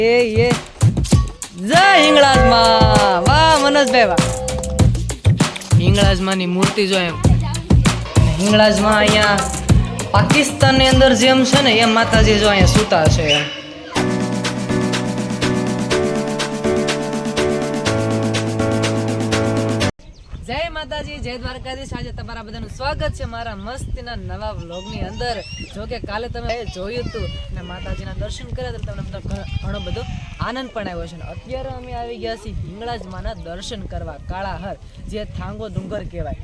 એ એ. જય હિંગળાજમાં. વાહ મનોજભાઈ વાહ. હિંગળાજમાંની મૂર્તિ જો એમ. હિંગળાજમાં અહીંયા પાકિસ્તાનની અંદર જેમ છે ને, એમ માતાજી જો અહીંયા સૂતા છે એમ. માતાજી, જય દ્વારકાધીશ. આજે તમારા બધાનું સ્વાગત છે મારા મસ્તીના નવા વ્લોગની અંદર. જો કે કાલે તમે જોયું હતું અને માતાજીના દર્શન કર્યા તો તમને બધા ઘણો બધો આનંદ પણ આવ્યો છે. અત્યારે અમે આવી ગયા છીએ હિંગળાજ માના દર્શન કરવા, કાળાહર, જે થાંગો ડુંગર કહેવાય.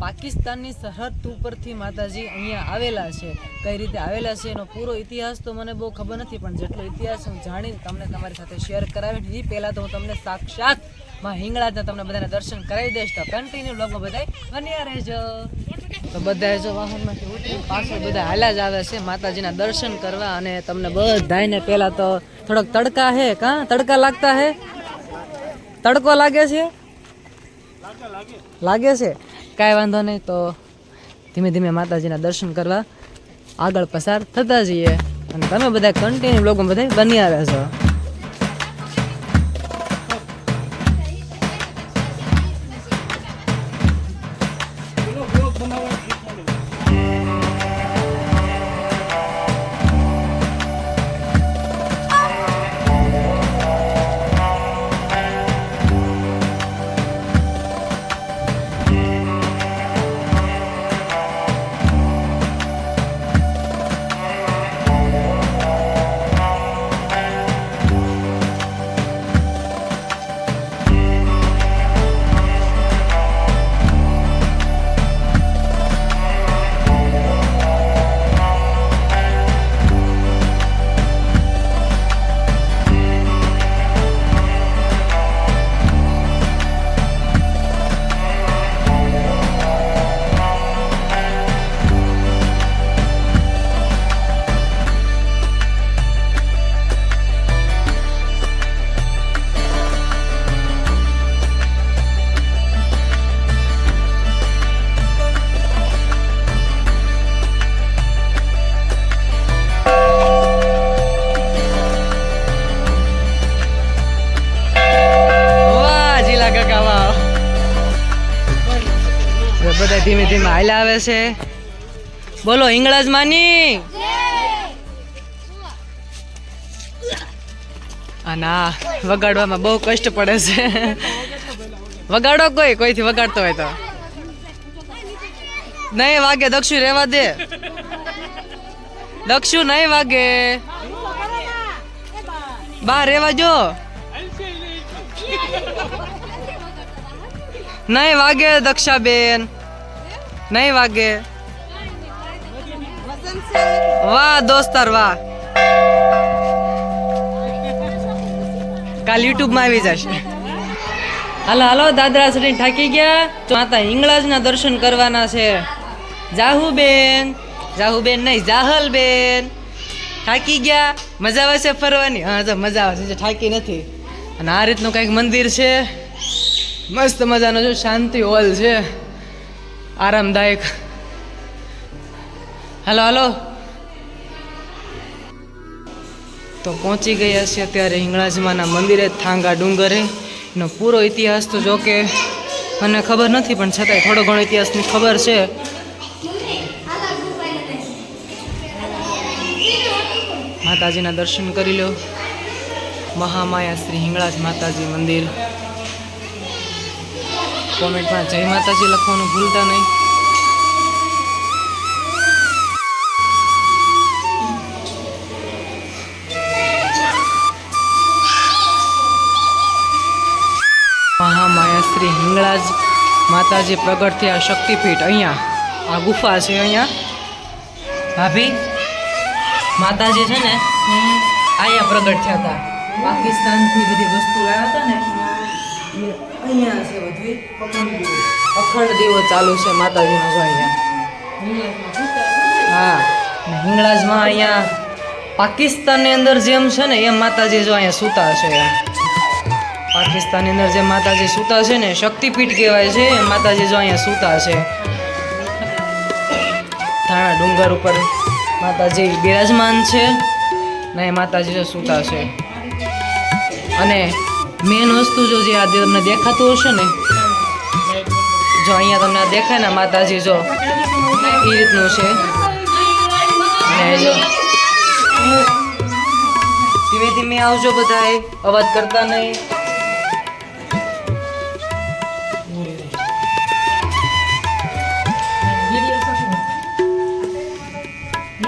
પાકિસ્તાનની સરહદ ઉપરથી માતાજી અહીંયા આવેલા છે. કઈ રીતે આવેલા છે એનો પૂરો ઇતિહાસ તો મને બહુ ખબર નથી, પણ જેટલો ઇતિહાસ હું જાણીને તમને તમારી સાથે શેર કરાવી એ પહેલાં તો હું તમને સાક્ષાતમાં હિંગળાજના તમને બધાને દર્શન કરાવી દઈશ. તો કન્ટિન્યુ લોકો બધાય બન્યા રહેજો. તો બધા જો વાહનમાંથી ઉતરી પાછળ બધા હાલ્યા જ આવે છે માતાજીના દર્શન કરવા અને તમને બધાને પહેલાં તો થોડોક તડકા હે કાં? તડકા લાગતા હે? તડકો લાગે છે? લાગે છે. કાંઈ વાંધો નહીં તો ધીમે ધીમે માતાજીના દર્શન કરવા આગળ પસાર થતા જઈએ. અને તમે બધા કન્ટિન્યુ લોકો બધા બન્યા રહેશો બધા ધીમે ધીમે હાલ્યા આવે છે. બોલો હિંગળાજ માની? ના, વગાડવામાં બહુ કષ્ટ પડે છે. વગાડો કોઈ, કોઈથી વગાડતો હોય તો. નહીં વાગે, દક્ષુ રેવા દે. દક્ષુ નહીં વાગે. બહાર રેવા જો. નહીં વાગે, દક્ષાબેન. નહીં વાગે. વાહ, દોસ્તાર, વાહ. કાલ યુટ્યુબમાં આવી જશે. હાલો હાલો, દાદરા સડીને થાકી ગયા. તો માતા હિંગળાજના દર્શન કરવાના છે. જાહુબેન જાહુબેન નહીં, જાહલબેન. થાકી ગયા. મજા આવે છે ફરવાની? હા તો મજા આવે છે. થાકી નથી. અને આ રીતનું કંઈક મંદિર છે. મસ્ત મજાનું, જો શાંતિ હોલ છે. આરામદાયક. Hello hello. તો પહોંચી ગયા છે અત્યારે હિંગળાજમાના મંદિરે થાંગા ડુંગરે. એનો પૂરો ઇતિહાસ તો જો કે મને ખબર નથી, પણ છતાંય થોડો ઘણો ઇતિહાસની ખબર છે. માતાજીના દર્શન કરી લો. મહામાયા શ્રી હિંગળાજ માતાજી મંદિર. કોમેન્ટમાં જય માતાજી લખવાનું ભૂલતા નહીં. મહામાયા શ્રી હિંગળાજ માતાજી પ્રગટ થયા શક્તિપીઠ અહીંયા, આ ગુફા છે અહીંયા. ભાભી, માતાજી છે ને અહીંયા પ્રગટ થયા હતા. પાકિસ્તાનથી બધી વસ્તુ લાવ્યા હતા ને અહીંયા છે બધી. અખંડ દીવો ચાલુ છે માતાજીનો જો અહીંયા હા હિંગળાજમાં અહીંયા પાકિસ્તાનની અંદર જેમ છે ને એમ માતાજી જો અહીંયા સૂતા છે. પાકિસ્તાનની અંદર જે માતાજી સૂતા છે ને શક્તિપીઠ કહેવાય છે એ માતાજી જો અહીંયા સૂતા છે. થાણા ડુંગર ઉપર માતાજી બિરાજમાન છે ને માતાજી જો સૂતા છે. અને મેન વસ્તુ જો જે આજે તમને દેખાતું હશે ને, જો અહીંયા તમને દેખાય ને માતાજી, જો, એ રીતનું છે. ધીમે ધીમે આવજો બધાએ, અવાજ કરતા નહીં.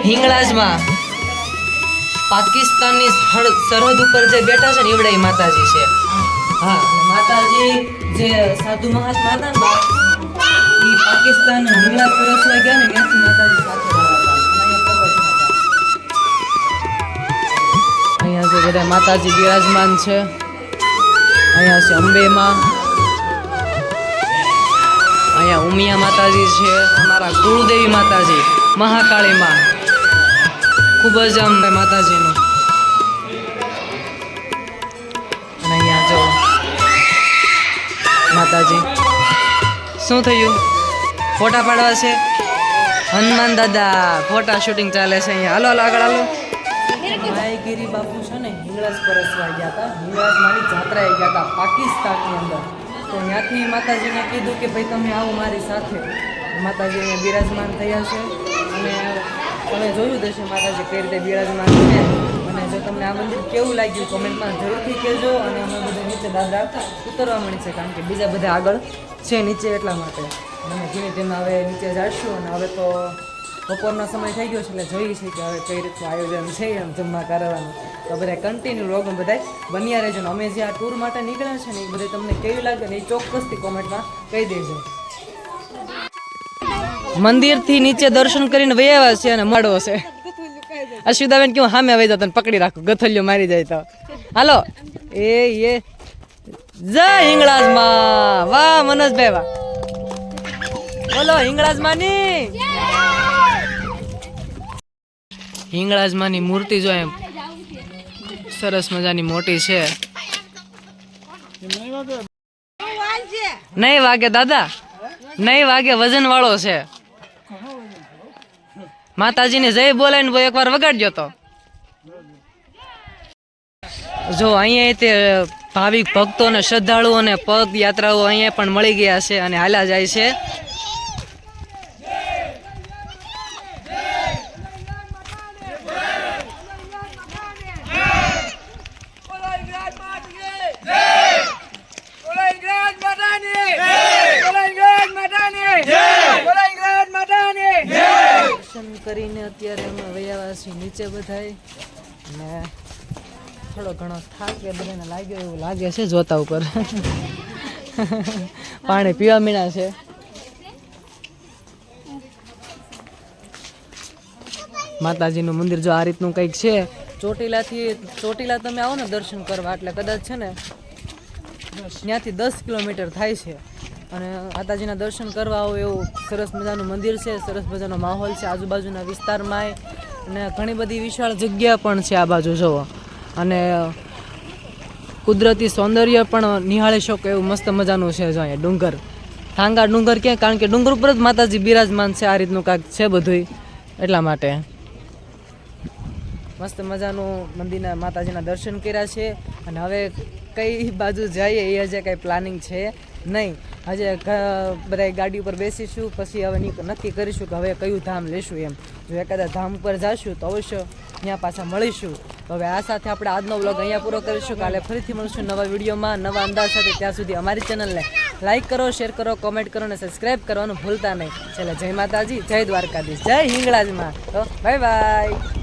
હિંગળાજમાં. પાકિસ્તાનની સરહદ ઉપર જે બેઠા છે ને એવડે માતાજી છે. હા માતાજી જે સાધુ મહાત્મા હતા ને એ પાકિસ્તાન હુમલા પરસવા ગયા ને, ત્યાંથી માતાજી સાથે અહીંયા જે બધા માતાજી બિરાજમાન છે, અહીંયા છે અંબેમાં, અહીંયા ઉમિયા માતાજી છે, અમારા કુળદેવી માતાજી મહાકાળીમાં ખૂબ જ આમ માતાજીનો. અને અહીંયા જો માતાજી. શું થયું? ફોટા પાડવા છે? હનુમાન દાદા, ફોટા શૂટિંગ ચાલે છે અહીંયા. હાલો હાલો, આગળ હાલો. માયગીરી બાપુ છે ને હિંગળાજ પરસવા ગયા હતા. હિંગળાજ મારી જાત્રાએ ગયા હતા, પાકિસ્તાનની અંદર. તો ત્યાંથી માતાજીને કીધું કે, ભાઈ, તમે આવો મારી સાથે. માતાજીને બિરાજમાન થયા છે. અને તમે જોયું દર્શન માતાજી કઈ રીતે બિરાજમાન છે. અને જો તમને આ મંદિર કેવું લાગ્યું, કોમેન્ટમાં જરૂરથી કહેજો અને અમે બધા નીચે દાદા ઉતરવા મળી છે કારણ કે બીજા બધા આગળ છે નીચે એટલા માટે. અમે ધીમે ધીમે હવે નીચે જાશું અને હવે તો બપોરનો સમય થઈ ગયો છે એટલે જોઈએ છે કે હવે કઈ રીતનું આયોજન છે એમ જમવા કરવાનું. તો બધા કન્ટિન્યુ રોગમાં બધા બન્યા રહેજો અમે જે આ ટૂર માટે નીકળ્યા છે ને એ બધા તમને કેવી લાગે ને એ ચોક્કસથી કોમેન્ટમાં કહી દેજો. મંદિરથી નીચે દર્શન કરીને વૈયા છે અને મળવો છે. અશ્વિતાબેન કેવું સામે વહી જાવ પકડી રાખો, ગથલિયો મારી જાય તો. હાલો. એ એ. જય હિંગળાજમાં. વાહ, મનોજભાઈ, વાહ. બોલો, હિંગળાજમાની. હિંગળાજમાની મૂર્તિ જો એમ સરસ મજાની મોટી છે. નહીં વાગે, દાદા. નહીં વાગે વજન વાળો છે. માતાજીને જય બોલાવીને એક એકવાર વગાડજો તો. જો, અહીંયા તે ભાવિક ભક્તો અને શ્રદ્ધાળુઓ અને પગ યાત્રાઓ અહીંયા પણ મળી ગયા છે અને હાલ્યા જાય છે. કરીને અત્યારે અમે વૈયાવા નીચે બધાય ને થોડો ઘણો થાક એ બધાને લાગ્યો એવું લાગે છે જોતા ઉપર. પાણી પીવા મીણા છે. માતાજીનું મંદિર જો આ રીતનું કંઈક છે, ચોટીલાથી ચોટીલા તમે આવો ને દર્શન કરવા, એટલે કદાચ છે ને ત્યાંથી દસ કિલોમીટર થાય છે. અને માતાજીના દર્શન કરવા આવો એવું સરસ મજાનું મંદિર છે, સરસ મજાનો માહોલ છે, આજુબાજુના વિસ્તારમાંય. અને ઘણી બધી વિશાળ જગ્યા પણ છે આ બાજુ, જુઓ. અને કુદરતી સૌંદર્ય પણ નિહાળી શકો એવું મસ્ત મજાનું છે જો અહીંયા ડુંગર. ઠાંગા ડુંગર ક્યાં? કારણ કે ડુંગર ઉપર જ માતાજી બિરાજમાન છે, આ રીતનું કાંઈક છે બધુંય. એટલા માટે. મસ્ત મજાનું મંદિરના માતાજીના દર્શન કર્યા છે. અને હવે કઈ બાજુ જઈએ એ હજે કંઈ પ્લાનિંગ છે. નહીં. હજે બધા ગાડી ઉપર બેસીશું, પછી હવે નીક- નક્કી કરીશું કે હવે કયું ધામ લેશું એમ. જો એકાદા ધામ ઉપર જાશું તો અવશ્ય ત્યાં પાછા મળીશું. તો હવે આ સાથે આપણે આજનો વ્લોગ અહીંયા પૂરો કરીશું. કાલે ફરીથી મળશું નવા વિડીયોમાં, નવા અંદાજ સાથે. ત્યાં સુધી અમારી ચેનલને લાઈક કરો, શેર કરો, કોમેન્ટ કરો અને સબસ્ક્રાઈબ કરવાનું ભૂલતા નહીં. ચાલો જય માતાજી, જય દ્વારકાધીશ. જય હિંગળાજમાં. તો બાય બાય.